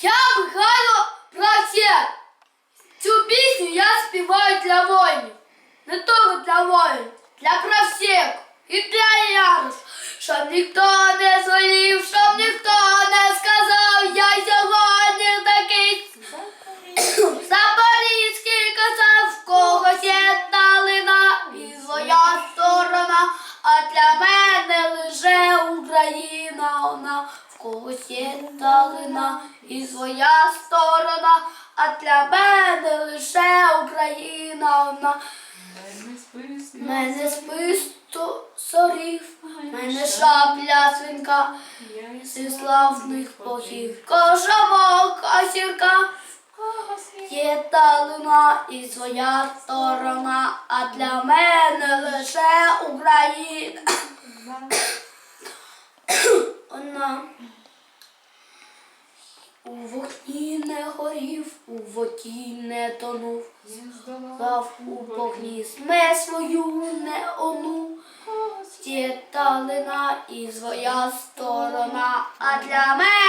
Я Михайло Правсєк. Цю пісню я співаю для воїнів. Не тільки для воїнів, для правсєк і для Ярус. Щоб ніхто не звелів, щоб ніхто не сказав, я сьогодні такий Запорізький казав, в когось є долина і своя сторона, а для мене лише Україна вона, в когось є долина і своя сторона, а для мене лише Україна одна. Мене списто сорів, мене шапля свинка, зі славних богів, кожовока сірка. Є талина і своя сторона, а для мене лише Україна. Вона у вогні не горів, у воді не тонув, Зав у вогні. сме свою не ону. Є талина і своя сторона, а для мене